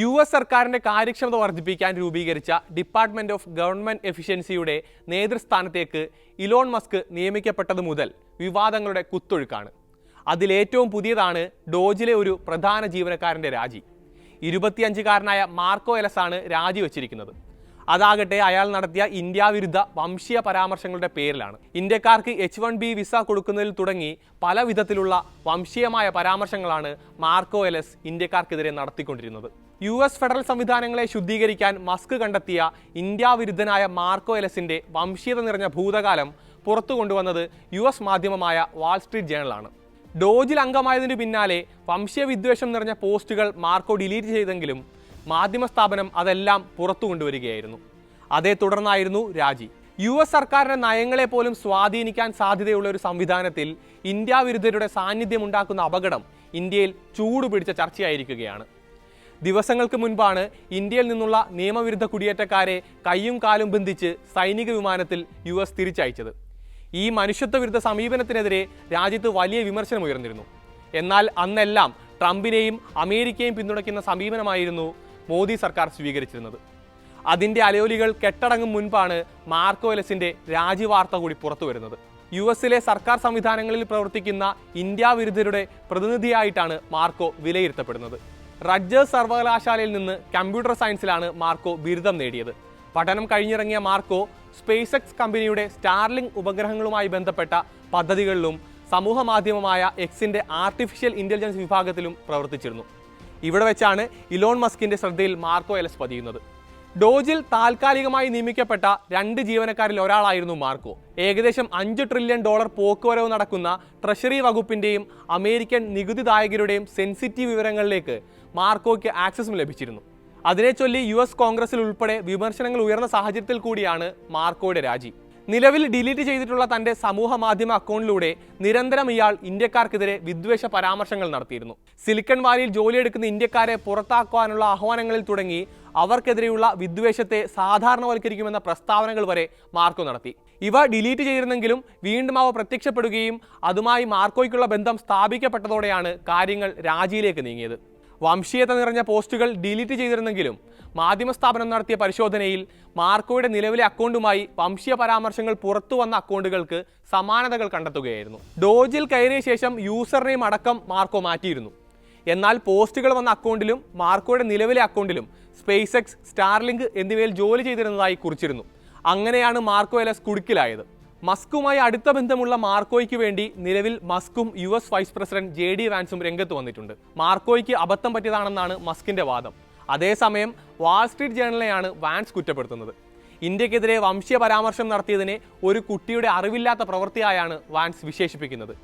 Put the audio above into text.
U S സർക്കാരിന്റെ കാര്യക്ഷമത വർദ്ധിപ്പിക്കാൻ രൂപീകരിച്ച ഡിപ്പാർട്ട്മെന്റ് ഓഫ് ഗവൺമെന്റ് എഫിഷ്യൻസിയുടെ നേതൃസ്ഥാനത്തേക്ക് ഇലോൺ മസ്ക് നിയമിക്കപ്പെട്ടത് മുതൽ വിവാദങ്ങളുടെ കുത്തൊഴുക്കാണ്. അതിലേറ്റവും പുതിയതാണ് ഡോജിലെ ഒരു പ്രധാന ജീവനക്കാരന്റെ രാജി. ഇരുപത്തിയഞ്ചുകാരനായ മാർക്കോ എലസാണ് രാജിവെച്ചിരിക്കുന്നത്. അതാകട്ടെ അയാൾ നടത്തിയ ഇന്ത്യ വിരുദ്ധ വംശീയ പരാമർശങ്ങളുടെ പേരിലാണ്. ഇന്ത്യക്കാർക്ക് എച്ച് വൺ ബി വിസ കൊടുക്കുന്നതിൽ തുടങ്ങി പല വിധത്തിലുള്ള വംശീയമായ പരാമർശങ്ങളാണ് മാർക്കോ എലസ് ഇന്ത്യക്കാർക്കെതിരെ നടത്തിക്കൊണ്ടിരുന്നത്. യു എസ് ഫെഡറൽ സംവിധാനങ്ങളെ ശുദ്ധീകരിക്കാൻ മസ്ക് കണ്ടെത്തിയ ഇന്ത്യ വിരുദ്ധനായ മാർക്കോ എലസിന്റെ വംശീയത നിറഞ്ഞ ഭൂതകാലം പുറത്തു കൊണ്ടുവന്നത് യു എസ് മാധ്യമമായ വാൾസ്ട്രീറ്റ് ജേണലാണ്. ഡോജിൽ അംഗമായതിനു പിന്നാലെ വംശീയ വിദ്വേഷം നിറഞ്ഞ പോസ്റ്റുകൾ മാർക്കോ ഡിലീറ്റ് ചെയ്തെങ്കിലും മാധ്യമ സ്ഥാപനം അതെല്ലാം പുറത്തു കൊണ്ടുവരികയായിരുന്നു. അതേ തുടർന്നായിരുന്നു രാജി. യു എസ് സർക്കാരിന്റെ നയങ്ങളെ പോലും സ്വാധീനിക്കാൻ സാധ്യതയുള്ള ഒരു സംവിധാനത്തിൽ ഇന്ത്യ വിരുദ്ധരുടെ സാന്നിധ്യം ഉണ്ടാക്കുന്ന അപകടം ഇന്ത്യയിൽ ചൂടുപിടിച്ച ചർച്ചയായിരിക്കുകയാണ്. ദിവസങ്ങൾക്ക് മുൻപാണ് ഇന്ത്യയിൽ നിന്നുള്ള നിയമവിരുദ്ധ കുടിയേറ്റക്കാരെ കൈയും കാലും ബന്ധിച്ച് സൈനിക വിമാനത്തിൽ യു എസ് തിരിച്ചയച്ചത്. ഈ മനുഷ്യത്വ വിരുദ്ധ സമീപനത്തിനെതിരെ രാജ്യത്ത് വലിയ വിമർശനം ഉയർന്നിരുന്നു എന്നാൽ അന്നെല്ലാം ട്രംപിനെയും അമേരിക്കയും പിന്തുണയ്ക്കുന്ന സമീപനമായിരുന്നു മോദി സർക്കാർ സ്വീകരിച്ചിരുന്നത്. അതിന്റെ അലയോലികൾ കെട്ടടങ്ങും മുൻപാണ് മാർക്കോ എലസിന്റെ രാജിവാർത്ത കൂടി പുറത്തു വരുന്നത്. യു എസിലെ സർക്കാർ സംവിധാനങ്ങളിൽ പ്രവർത്തിക്കുന്ന ഇന്ത്യ വിരുദ്ധരുടെ പ്രതിനിധിയായിട്ടാണ് മാർക്കോ വിലയിരുത്തപ്പെടുന്നത്. റഡ്ജേഴ്സ് സർവകലാശാലയിൽ നിന്ന് കമ്പ്യൂട്ടർ സയൻസിലാണ് മാർക്കോ ബിരുദം നേടിയത്. പഠനം കഴിഞ്ഞിറങ്ങിയ മാർക്കോ സ്പേസ് എക്സ് കമ്പനിയുടെ സ്റ്റാർലിംഗ് ഉപഗ്രഹങ്ങളുമായി ബന്ധപ്പെട്ട പദ്ധതികളിലും സമൂഹമാധ്യമമായ എക്സിന്റെ ആർട്ടിഫിഷ്യൽ ഇന്റലിജൻസ് വിഭാഗത്തിലും പ്രവർത്തിച്ചിരുന്നു. ഇവിടെ വെച്ചാണ് ഇലോൺ മസ്കിന്റെ ശ്രദ്ധയിൽ മാർക്കോ എലസ് പതിയുന്നത്. ഡോജിൽ താൽക്കാലികമായി നിയമിക്കപ്പെട്ട രണ്ട് ജീവനക്കാരിൽ ഒരാളായിരുന്നു മാർക്കോ. ഏകദേശം അഞ്ച് ട്രില്യൺ ഡോളർ പോക്കുവരവ് നടക്കുന്ന ട്രഷറി വകുപ്പിന്റെയും അമേരിക്കൻ നികുതിദായകരുടെയും സെൻസിറ്റീവ് വിവരങ്ങളിലേക്ക് മാർക്കോയ്ക്ക് ആക്സസും ലഭിച്ചിരുന്നു. അതിനെ ചൊല്ലി യു എസ് കോൺഗ്രസിൽ ഉൾപ്പെടെ വിമർശനങ്ങൾ ഉയർന്ന സാഹചര്യത്തിൽ കൂടിയാണ് മാർക്കോയുടെ രാജി. നിലവിൽ ഡിലീറ്റ് ചെയ്തിട്ടുള്ള തന്റെ സമൂഹ മാധ്യമ അക്കൗണ്ടിലൂടെ നിരന്തരം ഇയാൾ ഇന്ത്യക്കാർക്കെതിരെ വിദ്വേഷ പരാമർശങ്ങൾ നടത്തിയിരുന്നു. സിലിക്കൺ വാലിയിൽ ജോലിയെടുക്കുന്ന ഇന്ത്യക്കാരെ പുറത്താക്കുവാനുള്ള ആഹ്വാനങ്ങളിൽ തുടങ്ങി അവർക്കെതിരെയുള്ള വിദ്വേഷത്തെ സാധാരണവൽക്കരിക്കുമെന്ന പ്രസ്താവനകൾ വരെ മാർക്കോ നടത്തി. ഇവ ഡിലീറ്റ് ചെയ്തിരുന്നെങ്കിലും വീണ്ടും അവ പ്രത്യക്ഷപ്പെടുകയും അതുമായി മാർക്കോയ്ക്കുള്ള ബന്ധം സ്ഥാപിക്കപ്പെട്ടതോടെയാണ് കാര്യങ്ങൾ രാജിയിലേക്ക് നീങ്ങിയത്. വംശീയത നിറഞ്ഞ പോസ്റ്റുകൾ ഡിലീറ്റ് ചെയ്തിരുന്നെങ്കിലും മാധ്യമ സ്ഥാപനം നടത്തിയ പരിശോധനയിൽ മാർക്കോയുടെ നിലവിലെ അക്കൗണ്ടുമായി വംശീയ പരാമർശങ്ങൾ പുറത്തു വന്ന അക്കൗണ്ടുകൾക്ക് സമാനതകൾ കണ്ടെത്തുകയായിരുന്നു. ഡോജിൽ കയറിയ ശേഷം യൂസർ നെയിം അടക്കം മാർക്കോ മാറ്റിയിരുന്നു. എന്നാൽ പോസ്റ്റുകൾ വന്ന അക്കൗണ്ടിലും മാർക്കോയുടെ നിലവിലെ അക്കൗണ്ടിലും സ്പേസ് എക്സ് സ്റ്റാർലിങ്ക് എന്നിവയിൽ ജോലി ചെയ്തിരുന്നതായി കുറിച്ചിരുന്നു. അങ്ങനെയാണ് മാർക്കോ എലസ് കുടുക്കിലായത്. മസ്കുമായി അടുത്ത ബന്ധമുള്ള മാർക്കോയ്ക്ക് വേണ്ടി നിലവിൽ മസ്കും U S vice president J D വാൻസും രംഗത്ത് വന്നിട്ടുണ്ട്. മാർക്കോയ്ക്ക് അബദ്ധം പറ്റിയതാണെന്നാണ് മസ്കിന്റെ വാദം. അതേസമയം വാൾസ്ട്രീറ്റ് ജേണലിനെയാണ് വാൻസ് കുറ്റപ്പെടുത്തുന്നത്. ഇന്ത്യക്കെതിരെ വംശീയ പരാമർശം നടത്തിയതിനെ ഒരു കുട്ടിയുടെ അറിവില്ലാത്ത പ്രവൃത്തിയായാണ് വാൻസ് വിശേഷിപ്പിക്കുന്നത്.